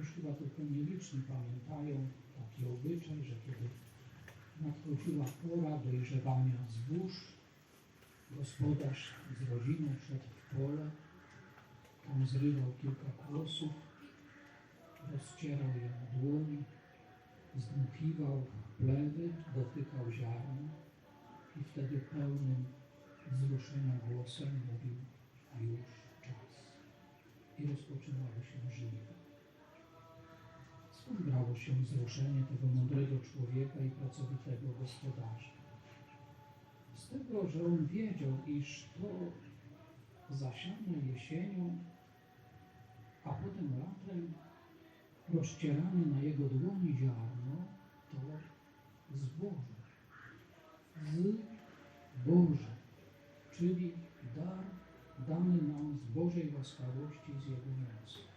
Już chyba tylko nieliczni pamiętają taki obyczaj, że kiedy nadchodziła pora dojrzewania zbóż, gospodarz z rodziną szedł w pole, tam zrywał kilka kłosów, rozcierał je na dłoni, zdmuchiwał plewy, dotykał ziarna i wtedy pełnym wzruszenia głosem mówił już czas. I rozpoczynało się żniwo. Brało się wzruszenie tego mądrego człowieka i pracowitego gospodarza? Z tego, że on wiedział, iż to zasiane jesienią, a potem latem rozcierane na jego dłoni ziarno to zboże. Z Boże, czyli dar dany nam z Bożej łaskawości z Jego mocy.